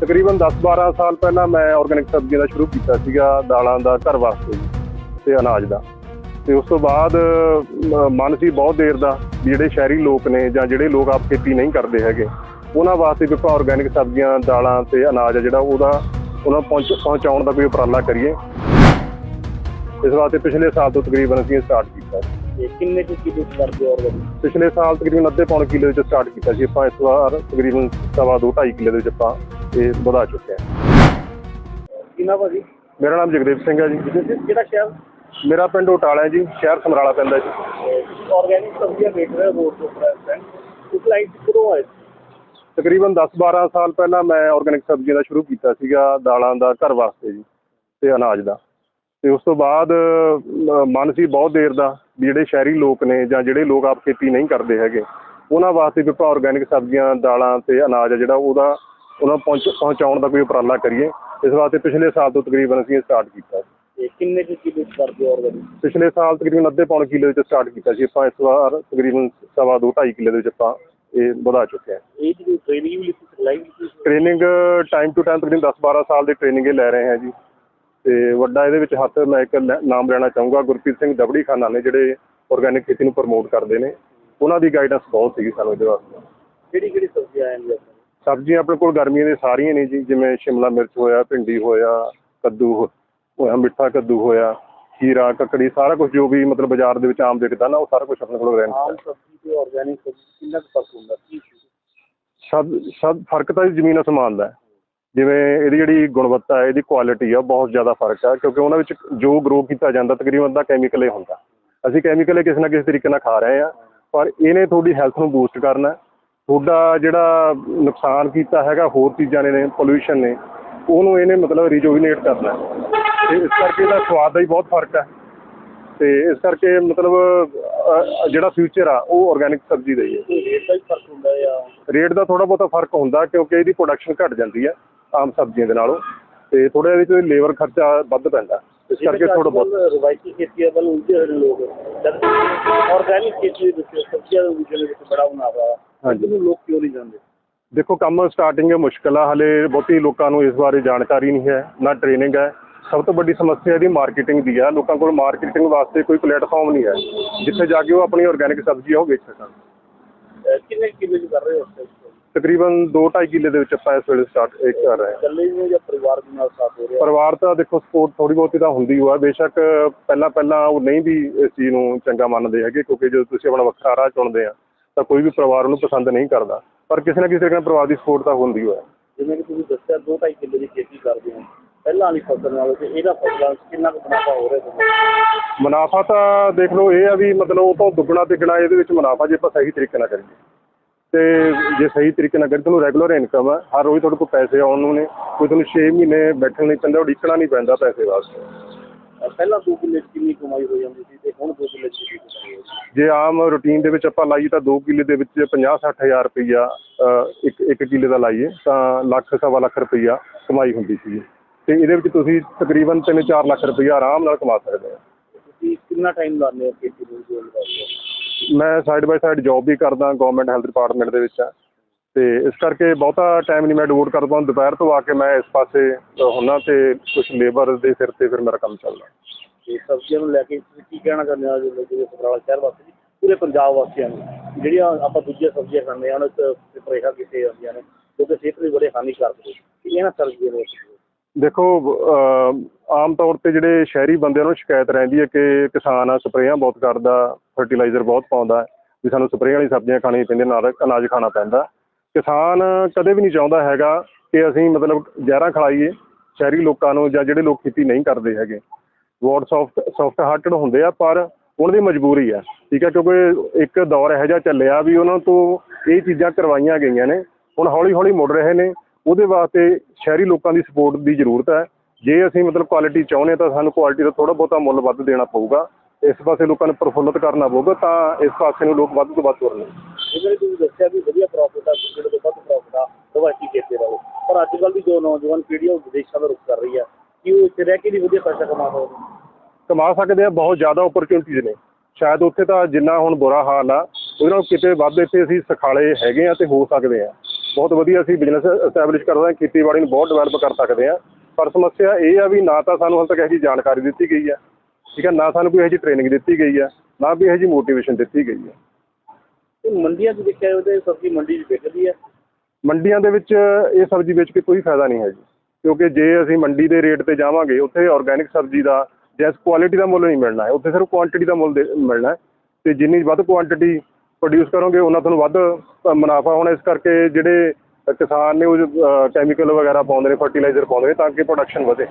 ਤਕਰੀਬਨ 10-12 ਸਾਲ ਪਹਿਲਾਂ ਮੈਂ ਆਰਗੈਨਿਕ ਸਬਜ਼ੀਆਂ ਦਾ ਸ਼ੁਰੂ ਕੀਤਾ ਸੀਗਾ ਦਾਲਾਂ ਦਾ ਘਰ ਵਾਸਤੇ ਤੇ ਅਨਾਜ ਦਾ। ਤੇ ਉਸ ਤੋਂ ਬਾਅਦ ਮਨ ਸੀ ਬਹੁਤ ਦੇਰ ਦਾ ਜਿਹੜੇ ਸ਼ਹਿਰੀ ਲੋਕ ਨੇ ਜਾਂ ਜਿਹੜੇ ਲੋਕ ਆਪ ਖੇਤੀ ਨਹੀਂ ਕਰਦੇ ਹੈਗੇ ਉਹਨਾਂ ਵਾਸਤੇ ਵੀ ਆਪਾਂ ਆਰਗੈਨਿਕ ਸਬਜ਼ੀਆਂ ਦਾਲਾਂ ਤੇ ਅਨਾਜ ਆ ਜਿਹੜਾ ਉਹਦਾ ਉਹਨਾਂ ਪਹੁੰਚਾਉਣ ਦਾ ਕੋਈ ਉਪਰਾਲਾ ਕਰੀਏ। ਇਸ ਵਾਸਤੇ ਪਿਛਲੇ ਸਾਲ ਤੋਂ ਤਕਰੀਬਨ ਅਸੀਂ ਸਟਾਰਟ ਕੀਤਾ ਤੇ ਕਿੰਨੇ ਕੁ ਕਿਲੋ ਕਰਦੇ ਹੋ ਆਰਗੈਨਿਕ ਪਿਛਲੇ ਸਾਲ ਤਕਰੀਬਨ ਅੱਧੇ ਪੌਣ ਕਿਲੋ ਵਿੱਚ ਸਟਾਰਟ ਕੀਤਾ ਸੀ। ਆਪਾਂ ਇਸ ਵਾਰ ਤਕਰੀਬਨ ਸਵਾ ਦੋ ਢਾਈ ਕਿਲੋ ਦੇ ਵਿੱਚ ਆਪਾਂ ਇਹ ਵਧਾ ਚੁੱਕੇ ਹਾਂ। ਕਿੰਨਾ ਭਾਜੀ ਮੇਰਾ ਨਾਮ ਜਗਦੇਵ ਸਿੰਘ ਹੈ ਜੀ। ਕਿਹੜਾ ਸ਼ਹਿਰ? ਮੇਰਾ ਪਿੰਡ ਉਟਾਲਾ ਹੈ ਜੀ ਸ਼ਹਿਰ ਸਮਰਾਲਾ ਪੈਂਦਾ ਜੀ। ਆਰਗੈਨਿਕ ਸਬਜ਼ੀਆਂ ਵੇਚ ਰਹੇ ਹੋ ਰੋਡ ਤੋਂ ਫਰੈਂਡ ਉਸ ਲਾਈਨ ਕਦੋਂ ਆਏ ਤਕਰੀਬਨ 10-12 ਸਾਲ ਪਹਿਲਾਂ ਮੈਂ ਆਰਗੈਨਿਕ ਸਬਜ਼ੀਆਂ ਦਾ ਸ਼ੁਰੂ ਕੀਤਾ ਸੀਗਾ ਦਾਲਾਂ ਦਾ ਘਰ ਵਾਸਤੇ ਜੀ ਤੇ ਅਨਾਜ ਦਾ। ਤੇ ਉਸ ਤੋਂ ਬਾਅਦ ਮਨ ਸੀ ਬਹੁਤ ਦੇਰ ਦਾ ਵੀ ਜਿਹੜੇ ਸ਼ਹਿਰੀ ਲੋਕ ਨੇ ਜਾਂ ਜਿਹੜੇ ਲੋਕ ਆਪ ਖੇਤੀ ਨਹੀਂ ਕਰਦੇ ਹੈਗੇ ਉਹਨਾਂ ਵਾਸਤੇ ਵੀ ਆਪਾਂ ਆਰਗੈਨਿਕ ਸਬਜ਼ੀਆਂ ਦਾਲਾਂ ਤੇ ਅਨਾਜ ਜਿਹੜਾ ਉਹਦਾ ਉਹਨਾਂ ਨੂੰ ਪਹੁੰਚ ਪਹੁੰਚਾਉਣ ਦਾ ਕੋਈ ਉਪਰਾਲਾ ਕਰੀਏ। ਇਸ ਵਾਸਤੇ ਪਿਛਲੇ ਸਾਲ ਤੋਂ ਤਕਰੀਬਨ ਅਸੀਂ ਸਟਾਰਟ ਕੀਤਾ। ਤੇ ਕਿੰਨੇ ਕੁ ਕਿਲੋ ਕਰਦੇ ਆਰਗੈਨਿਕ ਪਿਛਲੇ ਸਾਲ ਤਕਰੀਬਨ ਅੱਧੇ ਪੌਣ ਕਿਲੋ ਵਿੱਚ ਸਟਾਰਟ ਕੀਤਾ ਸੀ। ਆਪਾਂ ਇਸ ਵਾਰ ਤਕਰੀਬਨ ਸਵਾ ਦੋ ਢਾਈ ਕਿਲੋ ਦੇ ਵਿੱਚ ਆਪਾਂ ਇਹ ਵਧਾ ਚੁੱਕੇ ਹਾਂ। ਇਹ ਜਿਹੜੀ ਟ੍ਰੇਨਿੰਗ ਵੀ ਟਾਈਮ ਟੂ ਟਾਈਮ ਤਕਰੀਬਨ 10-12 ਸਾਲ ਦੀ ਟ੍ਰੇਨਿੰਗ ਇਹ ਲੈ ਰਹੇ ਹਾਂ ਜੀ। ਤੇ ਵੱਡਾ ਇਹਦੇ ਵਿੱਚ ਹੱਥ ਮੈਂ ਇੱਕ ਨਾਮ ਲੈਣਾ ਚਾਹੂੰਗਾ ਗੁਰਪ੍ਰੀਤ ਸਿੰਘ ਦਬੜੀ ਖਾਨਾ ਨੇ ਜਿਹੜੇ ਆਰਗੈਨਿਕ ਖੇਤੀ ਨੂੰ ਪ੍ਰਮੋਟ ਕਰਦੇ ਨੇ। ਉਹਨਾਂ ਦੀ ਗਾਈਡੈਂਸ ਬਹੁਤ ਸੀਗੀ ਸਾਨੂੰ ਇਹਦੇ ਵਾਸਤੇ। ਕਿਹੜੀ ਕਿਹੜੀ ਸਬਜ਼ੀਆਂ ਆਉਂਦੀਆਂ ਆਪਣੇ ਸਬਜ਼ੀਆਂ ਆਪਣੇ ਕੋਲ ਗਰਮੀਆਂ ਦੀਆਂ ਸਾਰੀਆਂ ਨੇ ਜੀ ਜਿਵੇਂ ਸ਼ਿਮਲਾ ਮਿਰਚ ਹੋਇਆ ਭਿੰਡੀ ਹੋਇਆ ਕੱਦੂ ਹੋਇਆ ਮਿੱਠਾ ਕੱਦੂ ਹੋਇਆ ਖੀਰਾ ਕੱਕੜੀ ਸਾਰਾ ਕੁਝ ਜੋ ਵੀ ਮਤਲਬ ਬਾਜ਼ਾਰ ਦੇ ਵਿੱਚ ਆਮ ਵਿਕਦਾ ਨਾ ਉਹ ਸਾਰਾ ਕੁਝ ਆਪਣੇ ਕੋਲ ਰਹਿੰਦਾ ਆਮ ਸਬਜ਼ੀ ਤੇ ਆਰਗੈਨਿਕ ਸਬਜ਼ੀ ਕਿੰਨਾ ਕੁ ਫ਼ਰਕ ਹੁੰਦਾ? ਕੀ ਸਭ ਸਭ ਫ਼ਰਕ ਤਾਂ ਜ਼ਮੀਨ ਅਸਮਾਨ ਦਾ ਹੈ। ਜਿਵੇਂ ਇਹਦੀ ਜਿਹੜੀ ਗੁਣਵੱਤਾ ਹੈ ਇਹਦੀ ਕੁਆਲਿਟੀ ਆ ਬਹੁਤ ਜ਼ਿਆਦਾ ਫ਼ਰਕ ਆ ਕਿਉਂਕਿ ਉਹਨਾਂ ਵਿੱਚ ਜੋ ਗਰੋ ਕੀਤਾ ਜਾਂਦਾ ਤਕਰੀਬਨ ਅੱਧਾ ਕੈਮੀਕਲ ਹੀ ਹੁੰਦਾ। ਅਸੀਂ ਕੈਮੀਕਲ ਕਿਸੇ ਨਾ ਕਿਸੇ ਤਰੀਕੇ ਨਾਲ ਖਾ ਰਹੇ ਆ ਪਰ ਇਹਨੇ ਤੁਹਾਡੀ ਹੈਲਥ ਨੂੰ ਬੂਸਟ ਕਰਨਾ। ਤੁਹਾਡਾ ਜਿਹੜਾ ਨੁਕਸਾਨ ਕੀਤਾ ਹੈਗਾ ਹੋਰ ਚੀਜ਼ਾਂ ਨੇ ਨੇ ਪੋਲੂਸ਼ਨ ਨੇ ਉਹਨੂੰ ਇਹਨੇ ਮਤਲਬ ਰੀਜੂਵੀਨੇਟ ਕਰਨਾ ਹੈ। ਤੇ ਇਸ ਕਰਕੇ ਇਹਦਾ ਸਵਾਦ ਦਾ ਹੀ ਬਹੁਤ ਫ਼ਰਕ ਹੈ। ਤੇ ਇਸ ਕਰਕੇ ਮਤਲਬ ਜਿਹੜਾ ਫਿਊਚਰ ਆ ਉਹ ਆਰਗੈਨਿਕ ਸਬਜ਼ੀ ਦਾ ਹੀ ਹੈ। ਰੇਟ ਦਾ ਵੀ ਫ਼ਰਕ ਹੁੰਦਾ ਜਾਂ? ਰੇਟ ਦਾ ਥੋੜਾ ਬਹੁਤਾ ਫ਼ਰਕ ਹੁੰਦਾ ਕਿਉਂਕਿ ਇਹਦੀ ਪ੍ਰੋਡਕਸ਼ਨ ਘਟ ਜਾਂਦੀ ਹੈ ਆਮ ਸਬਜ਼ੀਆਂ ਦੇ ਨਾਲੋਂ। ਤੇ ਥੋੜਾ ਇਹਦੇ ਵਿੱਚ ਲੇਬਰ ਖਰਚਾ ਵੱਧ ਪੈਂਦਾ ਇਸ ਕਰਕੇ ਥੋੜਾ ਬਹੁਤ। ਰਵਾਇਤੀ ਖੇਤੀ ਵੱਲ ਉਲਝੇ ਹੋਏ ਲੋਕ ਆਰਗੈਨਿਕ ਖੇਤੀ ਦੇ ਵਿੱਚ ਸਬਜ਼ੀਆਂ ਦੇ ਵਿੱਚ ਬੜਾ ਮੁਨਾਫਾ ਹੈ। ਹਾਂਜੀ। ਇਹਨੂੰ ਲੋਕ ਕਿਉਂ ਨਹੀਂ ਜਾਂਦੇ? ਦੇਖੋ ਕੰਮ ਸਟਾਰਟਿੰਗ ਮੁਸ਼ਕਲ ਆ। ਹਲੇ ਬਹੁਤੀ ਲੋਕਾਂ ਨੂੰ ਇਸ ਬਾਰੇ ਜਾਣਕਾਰੀ ਨਹੀਂ ਹੈ ਨਾ ਟ੍ਰੇਨਿੰਗ ਹੈ। ਸਭ ਤੋਂ ਵੱਡੀ ਸਮੱਸਿਆ ਇਹਦੀ ਮਾਰਕੀਟਿੰਗ ਦੀ ਹੈ ਲੋਕਾਂ ਕੋਲ ਮਾਰਕੀਟਿੰਗ ਵਾਸਤੇ ਕੋਈ ਪਲੇਟਫਾਰਮ ਨਹੀਂ ਹੈ। ਜਿੱਥੇ ਜਾ ਕੇ ਉਹ ਆਪਣੀ ਆਰਗੈਨਿਕ ਸਬਜ਼ੀ ਆ ਉਹ ਵੇਚ ਸਕਣ। ਅਹ ਕਿੰਨੇ ਕਿਲੋ ਚ ਕਰ ਰਹੇ ਹੋ ਇਸ time? ਤਕਰੀਬਨ 2.5 ਕਿੱਲੇ ਦੇ ਵਿੱਚ ਆਪਾਂ ਇਸ ਵੇਲੇ ਸਟਾਰਟ ਕਰ ਰਹੇ ਹਾਂ। ਇਕੱਲੇ ਹੀ ਹੋ ਜਾਂ ਪਰਿਵਾਰ ਦੇ ਨਾਲ ਸਾਥ ਹੋ ਰਿਹਾ? ਪਰਿਵਾਰ ਤਾਂ ਦੇਖੋ ਸਪੋਰਟ ਥੋੜੀ ਬਹੁਤੀ ਤਾਂ ਹੁੰਦੀ ਹੋਆ ਬੇਸ਼ੱਕ ਪਹਿਲਾਂ ਪਹਿਲਾਂ ਉਹ ਨਹੀਂ ਵੀ ਇਸ ਚੀਜ਼ ਨੂੰ ਚੰਗਾ ਮੰਨਦੇ ਹੈਗੇ ਕਿਉਂਕਿ ਜਦੋਂ ਤੁਸੀਂ ਆਪਣਾ ਵੱਖਰਾ ਰਾਹ ਚੁਣਦੇ ਆ ਤਾਂ ਕੋਈ ਵੀ ਪਰਿਵਾਰ ਉਹਨੂੰ ਪਸੰਦ ਨਹੀਂ ਕਰਦਾ। ਪਰ ਕਿਸੇ ਨਾ ਕਿਸੇ ਨਾਲ ਪਰਿਵਾਰ ਦੀ ਸਪੋਰਟ ਤਾਂ ਹੁੰਦੀ ਹੋਇਆ ਜਿਵੇਂ ਕਿ ਤੁਸੀਂ ਦੱਸਿਆ ਦੋ ਢਾਈ ਕਿੱਲੇ ਦੀ ਖੇਤੀ ਕਰਦੇ ਹੋ। ਪਹਿਲਾਂ ਵਾਲੀ ਫਸਲ ਨਾਲੋਂ ਤੇ ਇਹਦਾ ਫਸਲਾਂ ਕਿੰਨਾ ਕੁ ਮੁਨਾਫਾ ਹੋ ਰਿਹਾ ਤੁਹਾਨੂੰ? ਮੁਨਾਫਾ ਤਾਂ ਦੇਖ ਲਓ ਇਹ ਆ ਵੀ ਮਤਲਬ ਉਹ ਤੋਂ ਦੁੱਗਣਾ ਤਿੱਗਣਾ ਇਹਦੇ ਵਿੱਚ ਮੁਨਾਫਾ ਜੇ ਆਪਾਂ ਸਹੀ ਤਰੀਕੇ ਨਾਲ ਕਰੀਏ। ਤੇ ਜੇ ਸਹੀ ਤਰੀਕੇ ਨਾਲ ਕਰੀਏ ਤੁਹਾਨੂੰ ਰੈਗੂਲਰ ਇਨਕਮ ਹੈ ਹਰ ਰੋਜ਼ ਤੁਹਾਡੇ ਕੋਲ ਪੈਸੇ ਆਉਣ ਨੂੰ ਨੇ। ਕੋਈ ਤੁਹਾਨੂੰ 6 ਮਹੀਨੇ ਬੈਠਣ ਨਹੀਂ ਪੈਂਦਾ ਉਡੀਕਣਾ ਨਹੀਂ ਪੈਂਦਾ ਪੈਸੇ ਵਾਸਤੇ। ਪਹਿਲਾਂ ਦੋ ਕਿੱਲੇ 'ਚ ਕਿੰਨੀ ਕਮਾਈ ਹੋ ਜਾਂਦੀ ਸੀ ਤੇ ਹੁਣ ਦੋ ਕਿੱਲੇ 'ਚ ਕਿੰਨੀ ਕਮਾਈ ਹੋ ਜਾਂਦੀ ਜੇ ਆਮ ਰੂਟੀਨ ਦੇ ਵਿੱਚ ਆਪਾਂ ਲਾਈਏ ਤਾਂ 2 ਕਿੱਲੇ ਦੇ ਵਿੱਚ 50 ਹਜ਼ਾਰ ਰੁਪਈਆ ਅ, ਇੱਕ ਇੱਕ ਕਿੱਲੇ ਦਾ ਲਾਈਏ ਤਾਂ ਲੱਖ ਸਵਾ ਲੱਖ ਰੁਪਈਆ ਕਮਾਈ ਹੁੰਦੀ ਸੀ ਤੇ ਇਹਦੇ ਵਿੱਚ ਤੁਸੀਂ ਤਕਰੀਬਨ 3-4 ਲੱਖ ਰੁਪਈਆ ਆਰਾਮ ਨਾਲ ਕਮਾ ਸਕਦੇ ਹੋ। ਤੁਸੀਂ ਕਿੰਨਾ ਟਾਈਮ ਲਾਉਂਦੇ ਹੋ ਖੇਤੀ ਨੂੰ? ਜੋੜ ਕਰਦੇ ਹੋ ਮੈਂ ਸਾਈਡ ਬਾਈ ਸਾਈਡ ਜੌਬ ਵੀ ਕਰਦਾ ਗਵਰਨਮੈਂਟ ਹੈਲਥ ਡਿਪਾਰਟਮੈਂਟ ਦੇ ਵਿੱਚ। ਆ ਤੇ ਇਸ ਕਰਕੇ ਬਹੁਤਾ ਟਾਈਮ ਨਹੀਂ ਮੈਂ ਡਿਵੋਟ ਕਰ ਪਾਉਂਦਾ ਦੁਪਹਿਰ ਤੋਂ ਆ ਕੇ ਮੈਂ ਇਸ ਪਾਸੇ ਹੁੰਨਾ ਤੇ ਕੁਝ ਲੇਬਰ ਦੇ ਸਿਰ ਤੇ ਫਿਰ ਮੇਰਾ ਕੰਮ ਚੱਲਦਾ। ਤੇ ਸਬਜ਼ੀਆਂ ਨੂੰ ਲੈ ਕੇ ਤੁਸੀਂ ਕੀ ਕਹਿਣਾ ਚਾਹੁੰਦੇ ਹੋ ਜਿਹੜੇ ਜਿਹੜੇ ਸਮਰਾਲਾ ਸ਼ਹਿਰ ਵਾਸੀ ਪੂਰੇ ਪੰਜਾਬ ਵਾਸੀਆਂ ਨੂੰ? ਜਿਹੜੀਆਂ ਆਪਾਂ ਦੂਜੀਆਂ ਸਬਜ਼ੀਆਂ ਖਾਂਦੇ ਹਾਂ ਉਹਨਾਂ 'ਚ ਸਪਰੇਹਾਂ ਕੀਤੇ ਜਾਂਦੀਆਂ ਨੇ? ਜੋ ਕਿ ਸਿਹਤ ਲਈ ਬੜੇ ਹਾਨੀਕਾਰਕ ਨੇ। ਇਹਨਾਂ ਸਬਜ਼ੀਆਂ ਨੂੰ ਦੇਖੋ ਆਮ ਤੌਰ ਤੇ ਜਿਹੜੇ ਸ਼ਹਿਰੀ ਬੰਦਿਆਂ ਨੂੰ ਸ਼ਿਕਾਇਤ ਰਹਿੰਦੀ ਹੈ ਕਿ ਕਿਸਾਨ ਆ ਸਪਰੇਆਂ ਬਹੁਤ ਕਰਦਾ ਫਰਟੀਲਾਈਜ਼ਰ ਬਹੁਤ ਪਾਉਂਦਾ ਵੀ ਸਾਨੂੰ ਸਪਰੇਅ ਵਾਲੀ ਸਬਜ਼ੀਆਂ ਖਾਣੀਆਂ ਪੈਂਦੀਆਂ ਨਾਲ ਅਨਾਜ ਖਾਣਾ ਪੈਂਦਾ। ਕਿਸਾਨ ਕਦੇ ਵੀ ਨਹੀਂ ਚਾਹੁੰਦਾ ਹੈਗਾ ਕਿ ਅਸੀਂ ਮਤਲਬ ਜ਼ਹਿਰਾਂ ਖਲਾਈਏ, ਸ਼ਹਿਰੀ ਲੋਕਾਂ ਨੂੰ ਜਾਂ ਜਿਹੜੇ ਲੋਕ ਖੇਤੀ ਨਹੀਂ ਕਰਦੇ ਹੈਗੇ। ਵੋਟ ਸੌਫਟ ਸੌਫਟ ਹਾਰਟਡ ਹੁੰਦੇ ਆ, ਪਰ ਉਹਨਾਂ ਦੀ ਮਜਬੂਰੀ ਆ, ਠੀਕ ਹੈ ਕਿਉਂਕਿ ਇੱਕ ਦੌਰ ਇਹੋ ਜਿਹਾ ਚੱਲਿਆ ਵੀ ਉਹਨਾਂ ਤੋਂ ਇਹ ਚੀਜ਼ਾਂ ਕਰਵਾਈਆਂ ਗਈਆਂ ਨੇ, ਹੁਣ ਹੌਲੀ ਹੌਲੀ ਮੁੜ ਰਹੇ ਨੇ। ਉਹਦੇ ਵਾਸਤੇ ਸ਼ਹਿਰੀ ਲੋਕਾਂ ਦੀ ਸਪੋਰਟ ਦੀ ਜ਼ਰੂਰਤ ਹੈ। ਜੇ ਅਸੀਂ ਮਤਲਬ ਕੁਆਲਿਟੀ ਚਾਹੁੰਦੇ ਹਾਂ ਤਾਂ ਸਾਨੂੰ ਕੁਆਲਿਟੀ ਦਾ ਥੋੜਾ ਬਹੁਤਾ ਮੁੱਲ ਵੱਧ ਦੇਣਾ ਪਊਗਾ। ਇਸ ਪਾਸੇ ਲੋਕਾਂ ਨੂੰ ਪ੍ਰਫੁੱਲਤ ਕਰਨਾ ਪਊਗਾ ਤਾਂ ਇਸ ਪਾਸੇ ਨੂੰ ਲੋਕ ਵੱਧ ਤੋਂ ਵੱਧ ਤੁਰਨ। ਜਿਵੇਂ ਕਿ ਤੁਸੀਂ ਦੱਸਿਆ ਵੀ ਵਧੀਆ ਪ੍ਰੋਫਿਟ ਆ ਜਿਹੜੇ ਤੋਂ ਵੱਧ ਪ੍ਰੋਫਿਟ ਆ ਰਵਾਇਤੀ ਖੇਤੀ ਨਾਲੋਂ ਪਰ ਅੱਜ ਕੱਲ੍ਹ ਦੀ ਜੋ ਨੌਜਵਾਨ ਪੀੜ੍ਹੀ ਆ ਉਹ ਵਿਦੇਸ਼ਾਂ ਦਾ ਰੁਖ ਕਰ ਰਹੀ ਆ। ਕਿ ਉਹ ਇੱਥੇ ਰਹਿ ਕੇ ਵੀ ਵਧੀਆ ਪੈਸਾ ਕਮਾ ਸਕਦੇ ਕਮਾ ਸਕਦੇ ਆ ਬਹੁਤ ਜ਼ਿਆਦਾ ਓਪਰਚੁਨਿਟੀਜ਼ ਨੇ। ਸ਼ਾਇਦ ਉੱਥੇ ਤਾਂ ਜਿੰਨਾ ਹੁਣ ਬੁਰਾ ਹਾਲ ਆ ਉਹਦੇ ਨਾਲੋਂ ਕਿਤੇ ਵੱਧ ਇੱਥੇ ਅਸੀਂ ਸਖਾਲੇ ਹੈਗੇ ਆ ਤੇ ਹੋ ਸਕਦੇ ਆ। ਬਹੁਤ ਵਧੀਆ ਅਸੀਂ ਬਿਜ਼ਨਸ ਐਸਟੈਬਲਿਸ਼ ਕਰ ਸਕਦੇ ਹਾਂ ਖੇਤੀਬਾੜੀ ਨੂੰ ਬਹੁਤ ਡਿਵੈਲਪ ਕਰ ਸਕਦੇ ਹਾਂ ਪਰ ਸਮੱਸਿਆ ਇਹ ਆ ਵੀ ਨਾ ਤਾਂ ਸਾਨੂੰ ਹਾਲੇ ਤੱਕ ਇਹੋ ਜਿਹੀ ਜਾਣਕਾਰੀ ਦਿੱਤੀ ਗਈ ਹੈ ਠੀਕ ਹੈ ਨਾ ਸਾਨੂੰ ਕੋਈ ਇਹੋ ਜਿਹੀ ਟ੍ਰੇਨਿੰਗ ਦਿੱਤੀ ਗਈ ਹੈ ਨਾ ਵੀ ਇਹੋ ਜਿਹੀ ਮੋਟੀਵੇਸ਼ਨ ਦਿੱਤੀ ਗਈ ਹੈ। ਤੇ ਮੰਡੀਆਂ 'ਚ ਦੇਖਿਆ ਜਾਵੇ ਤੇ ਸਬਜ਼ੀ ਮੰਡੀ 'ਚ ਵਿਕਦੀ ਹੈ। ਮੰਡੀਆਂ ਦੇ ਵਿੱਚ ਇਹ ਸਬਜ਼ੀ ਵੇਚ ਕੇ ਕੋਈ ਫਾਇਦਾ ਨਹੀਂ ਹੈ ਜੀ ਕਿਉਂਕਿ ਜੇ ਅਸੀਂ ਮੰਡੀ ਦੇ ਰੇਟ ਤੇ ਜਾਵਾਂਗੇ ਉੱਥੇ ਆਰਗੈਨਿਕ ਸਬਜ਼ੀ ਦਾ ਜੈਸ ਕੁਆਲਿਟੀ ਦਾ ਮੁੱਲ ਨਹੀਂ ਮਿਲਣਾ ਹੈ ਉੱਥੇ ਸਿਰਫ ਕੁਆਂਟੀਟੀ ਦਾ ਮੁੱਲ ਮਿਲਣਾ ਹੈ। ਤੇ ਜਿੰਨੀ ਵੱਧ ਕੁਆਂਟੀਟੀ ਪ੍ਰੋਡਿਊਸ ਕਰੋਗੇ ਉਹਨਾਂ ਤੁਹਾਨੂੰ ਵੱਧ ਮੁਨਾਫਾ ਹੋਣਾ ਇਸ ਕਰਕੇ ਜਿਹੜੇ ਕਿਸਾਨ ਨੇ ਉਹ ਕੈਮੀਕਲ ਵਗੈਰਾ ਪਾਉਂਦੇ ਨੇ ਫਰਟੀਲਾਈਜ਼ਰ ਪਾਉਂਦੇ ਨੇ ਤਾਂ ਕਿ ਪ੍ਰੋਡਕਸ਼ਨ ਵਧੇ।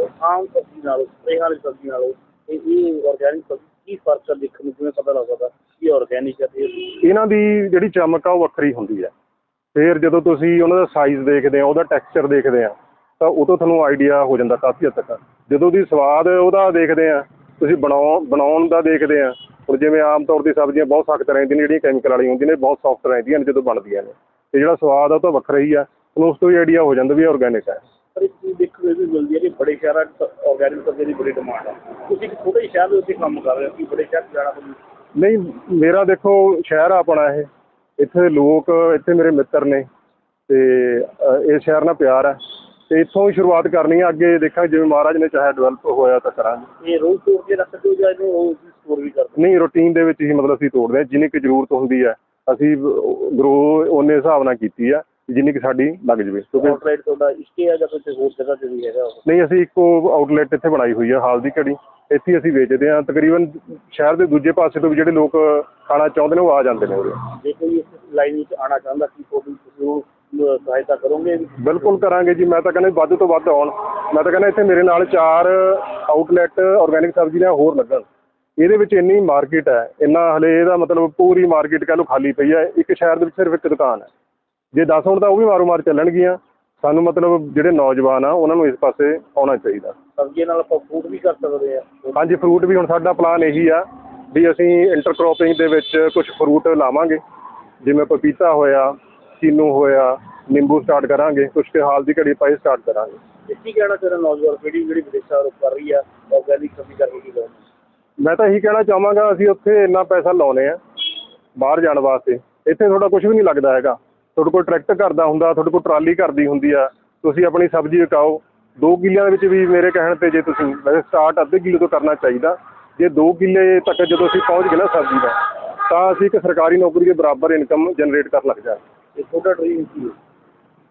ਆਮ ਸਬਜ਼ੀ ਨਾਲੋਂ ਸਪਰੇਅ ਵਾਲੀ ਸਬਜ਼ੀ ਨਾਲੋਂ ਇਹ ਇਹ ਆਰਗੈਨਿਕ ਸਬਜ਼ੀ ਕੀ ਫ਼ਰਕ ਹੈ ਦੇਖਣ ਨੂੰ ਕਿਵੇਂ ਪਤਾ ਲੱਗਦਾ ਕੀ ਆਰਗੈਨਿਕ ਹੈ ਤੇ ਇਹਨਾਂ ਦੀ ਜਿਹੜੀ ਚਮਕ ਆ ਉਹ ਵੱਖਰੀ ਹੁੰਦੀ ਹੈ। ਫਿਰ ਜਦੋਂ ਤੁਸੀਂ ਉਹਨਾਂ ਦਾ ਸਾਈਜ਼ ਦੇਖਦੇ ਆ ਉਹਦਾ ਟੈਕਸਚਰ ਦੇਖਦੇ ਆ ਤਾਂ ਤੋਂ ਤੁਹਾਨੂੰ ਆਈਡੀਆ ਹੋ ਜਾਂਦਾ ਕਾਫੀ ਹੱਦ ਤੱਕ। ਜਦੋਂ ਦੀ ਸਵਾਦ ਉਹਦਾ ਦੇਖਦੇ ਆ ਤੁਸੀਂ ਬਣਾਉ ਬਣਾਉਣ ਦਾ ਦੇਖਦੇ ਆ ਹੁਣ ਜਿਵੇਂ ਆਮ ਤੌਰ ਦੀ ਸਬਜ਼ੀਆਂ ਬਹੁਤ ਸਖਤ ਰਹਿੰਦੀਆਂ ਨੇ ਜਿਹੜੀਆਂ ਕੈਮੀਕਲ ਵਾਲੀਆਂ ਹੁੰਦੀਆਂ ਨੇ ਬਹੁਤ ਸੌਫਟ ਰਹਿੰਦੀਆਂ ਨੇ ਜਦੋਂ ਬਣਦੀਆਂ ਨੇ। ਤੇ ਜਿਹੜਾ ਸਵਾਦ ਆ ਉਹ ਤਾਂ ਵੱਖਰਾ ਹੀ ਆ ਤੁਹਾਨੂੰ ਉਸ ਤੋਂ ਹੀ ਆਈਡੀਆ ਹੋ ਜਾਂਦਾ ਵੀ ਆਰਗੈਨਿਕ ਹੈ ਪਰ ਇੱਕ ਚੀਜ਼ ਇਹ ਵੀ ਮਿਲਦੀ ਹੈ ਕਿ ਬੜੇ ਸ਼ਹਿਰਾਂ 'ਚ ਆਰਗੈਨਿਕ ਸਬਜ਼ੀ ਦੀ ਬੜੀ ਡਿਮਾਂਡ ਹੈ ਤੁਸੀਂ ਇੱਕ ਛੋਟੇ ਸ਼ਹਿਰ ਦੇ ਉੱਤੇ ਕੰਮ ਕਰ ਰਹੇ ਹੋ ਕਿ ਬੜੇ ਸ਼ਹਿਰ 'ਚ ਜਾਣਾ ਤੁਹਾਨੂੰ ਨਹੀਂ ਮੇਰਾ ਦੇਖੋ ਸ਼ਹਿਰ ਆ ਆਪਣਾ ਇਹ। ਇੱਥੇ ਦੇ ਲੋਕ ਇੱਥੇ ਮੇਰੇ ਮਿੱਤਰ ਨੇ ਤੇ ਅ, ਇਸ ਸ਼ਹਿਰ ਨਾਲ ਪਿਆਰ ਹੈ ਤੇ ਇੱਥੋਂ ਹੀ ਸ਼ੁਰੂਆਤ ਕਰਨੀ ਹੈ ਅੱਗੇ ਦੇਖਾਂ ਜਿਵੇਂ ਮਹਾਰਾਜ ਨੇ ਚਾਹਿਆ ਡਿਵੈਲਪ ਹੋਇਆ ਤਾਂ ਕਰਾਂਗੇ। ਇਹ ਰੋਜ਼ ਤੋੜ ਕੇ ਰੱਖ ਸਕਦੇ ਹੋ ਜਾਂ ਇਹਨੂੰ ਰੋਜ਼ ਸਟੋਰ ਵੀ ਕਰਦੇ ਨਹੀਂ ਰੂਟੀਨ ਦੇ ਵਿੱਚ ਹੀ ਮਤਲਬ ਅਸੀਂ ਤੋੜਦੇ ਹਾਂ। ਜਿੰਨੀ ਕੁ ਜ਼ਰੂਰਤ ਹੁੰਦੀ ਹੈ ਅਸੀਂ ਗਰੋ ਉਹਨੇ ਹਿਸਾਬ ਨਾਲ ਕੀਤੀ ਆ। ਜਿੰਨੀ ਕਿ ਸਾਡੀ ਲੱਗ ਜਵੇ ਕਿਉਂਕਿ ਆਊਟਲੈਟ ਤੁਹਾਡਾ ਇਸਕੇ ਹੈ ਜਾਂ ਕਿਸੇ ਹੋਰ ਜਗ੍ਹਾ ਤੇ ਵੀ ਹੈਗਾ ਉਹ ਨਹੀਂ ਅਸੀਂ ਇੱਕੋ ਆਊਟਲੈਟ ਇੱਥੇ ਬਣਾਈ ਹੋਈ ਹੈ ਹਾਲ ਦੀ ਘੜੀ। ਇੱਥੇ ਹੀ ਅਸੀਂ ਵੇਚਦੇ ਹਾਂ ਤਕਰੀਬਨ ਸ਼ਹਿਰ ਦੇ ਦੂਜੇ ਪਾਸੇ ਤੋਂ ਵੀ ਜਿਹੜੇ ਲੋਕ ਖਾਣਾ ਚਾਹੁੰਦੇ ਨੇ ਉਹ ਆ ਜਾਂਦੇ ਨੇ ਉਰੇ। ਜੇ ਕੋਈ ਇਸ ਲਾਈਨ ਵਿੱਚ ਆਉਣਾ ਚਾਹੁੰਦਾ ਕਿ ਤੁਹਾਡੀ ਤੁਸੀਂ ਉਹ ਅਹ, ਸਹਾਇਤਾ ਕਰੋਗੇ ਬਿਲਕੁਲ ਕਰਾਂਗੇ ਜੀ ਮੈਂ ਤਾਂ ਕਹਿੰਦਾ ਵੱਧ ਤੋਂ ਵੱਧ ਆਉਣ। ਮੈਂ ਤਾਂ ਕਹਿੰਦਾ ਇੱਥੇ ਮੇਰੇ ਨਾਲ ਚਾਰ ਆਊਟਲੈਟ ਆਰਗੈਨਿਕ ਸਬਜ਼ੀ ਦੇ ਹੋਰ ਲੱਗਣ। ਇਹਦੇ ਵਿੱਚ ਇੰਨੀ ਮਾਰਕੀਟ ਹੈ ਇੰਨਾ ਹਲੇ ਇਹਦਾ ਮਤਲਬ ਪੂਰੀ ਮਾਰਕੀਟ ਕਹਿ ਲਓ ਖਾਲੀ ਪਈ ਹੈ ਇੱਕ ਸ਼ਹਿਰ ਦੇ ਵਿੱਚ ਸਿਰਫ ਇੱਕ ਦੁਕਾਨ ਹੈ। ਜੇ 10 ਹੋਣ ਤਾਂ ਉਹ ਵੀ ਮਾਰੋ ਮਾਰ ਚੱਲਣਗੀਆਂ। ਸਾਨੂੰ ਮਤਲਬ ਜਿਹੜੇ ਨੌਜਵਾਨ ਆ ਉਹਨਾਂ ਨੂੰ ਇਸ ਪਾਸੇ ਆਉਣਾ ਚਾਹੀਦਾ। ਸਬਜ਼ੀਆਂ ਨਾਲ ਆਪਾਂ ਫੂਡ ਵੀ ਕਰ ਸਕਦੇ ਆ। ਹਾਂਜੀ ਫਰੂਟ ਵੀ ਹੁਣ ਸਾਡਾ ਪਲਾਨ ਇਹੀ ਆ ਵੀ ਅਸੀਂ ਇੰਟਰਕ੍ਰੋਪਿੰਗ ਦੇ ਵਿੱਚ ਕੁਝ ਫਰੂਟ ਲਾਵਾਂਗੇ। ਜਿਵੇਂ ਪਪੀਤਾ ਹੋਇਆ ਚੀਨੂ ਹੋਇਆ ਨਿੰਬੂ ਸਟਾਰਟ ਕਰਾਂਗੇ ਕੁਝ ਤੇ ਹਾਲ ਦੀ ਘੜੀ ਪਾਈ ਸਟਾਰਟ ਕਰਾਂਗੇ। ਕੀ ਕਹਿਣਾ ਚਾਹੁੰਦਾ ਨੌਜਵਾਨ ਪੀੜ੍ਹੀ ਜਿਹੜੀ ਵਿਦੇਸ਼ਾਂ ਰੁਕ ਕਰ ਰਹੀ ਆ ਆਰਗੈਨਿਕ ਸਬਜ਼ੀ ਕਰਕੇ ਕੀ ਲਾਉਣੀ ਮੈਂ ਤਾਂ ਇਹੀ ਕਹਿਣਾ ਚਾਹਾਂਗਾ ਅਸੀਂ ਉੱਥੇ ਇੰਨਾ ਪੈਸਾ ਲਾਉਨੇ ਆ ਬਾਹਰ ਜਾਣ ਵਾਸਤੇ। ਇੱਥੇ ਤੁਹਾਡਾ ਕੁਝ ਵੀ ਨਹੀਂ ਲੱਗਦਾ ਹੈਗਾ। ਤੁਹਾਡੇ ਕੋਲ ਟਰੈਕਟਰ ਕਰਦਾ ਹੁੰਦਾ ਤੁਹਾਡੇ ਕੋਲ ਟਰਾਲੀ ਕਰਦੀ ਹੁੰਦੀ ਆ ਤੁਸੀਂ ਆਪਣੀ ਸਬਜ਼ੀ ਵਿਕਾਓ। 2 ਕਿੱਲਿਆਂ ਦੇ ਵਿੱਚ ਵੀ ਮੇਰੇ ਕਹਿਣ ਤੇ ਜੇ ਤੁਸੀਂ ਵੈਸੇ ਸਟਾਰਟ ਅੱਧੇ ਕਿੱਲੇ ਤੋਂ ਕਰਨਾ ਚਾਹੀਦਾ। ਜੇ 2 ਕਿੱਲੇ ਤੱਕ ਜਦੋਂ ਅਸੀਂ ਪਹੁੰਚ ਗਏ ਨਾ ਸਬਜ਼ੀ ਦਾ ਤਾਂ ਅਸੀਂ ਇੱਕ ਸਰਕਾਰੀ ਨੌਕਰੀ ਦੇ ਬਰਾਬਰ ਇਨਕਮ ਜਨਰੇਟ ਕਰਨ ਲੱਗ ਜਾਵਾਂਗੇ। ਤੇ ਤੁਹਾਡਾ ਡ੍ਰੀਮ ਕੀ ਹੈ?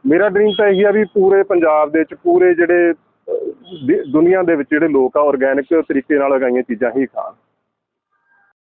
ਮੇਰਾ ਡ੍ਰੀਮ ਤਾਂ ਇਹੀ ਆ ਵੀ ਪੂਰੇ ਪੰਜਾਬ ਦੇ ਵਿੱਚ ਪੂਰੇ ਜਿਹੜੇ ਦੇ- ਦੁਨੀਆ ਦੇ ਵਿੱਚ ਜਿਹੜੇ ਲੋਕ ਆ ਆਰਗੈਨਿਕ ਤਰੀਕੇ ਨਾਲ ਉਗਾਈਆਂ ਚੀਜ਼ਾਂ ਹੀ ਖਾਣ।